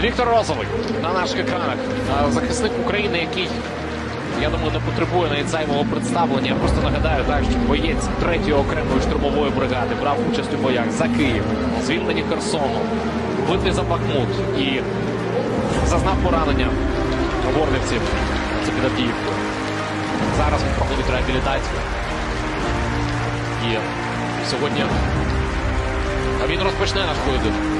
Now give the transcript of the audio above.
Віктор Розовий на наших екранах. Захисник України, який, я думаю, не потребує навіть зайвого представлення. Я просто нагадаю, так, що боєць 3-ї окремої штурмової бригади брав участь у боях за Київ, звільнені Херсону, битві за Бахмут і зазнав поранення в Орливці. Це під Авдіївкою. Зараз він проходить реабілітацію. І сьогодні він розпочне наш поєдинок.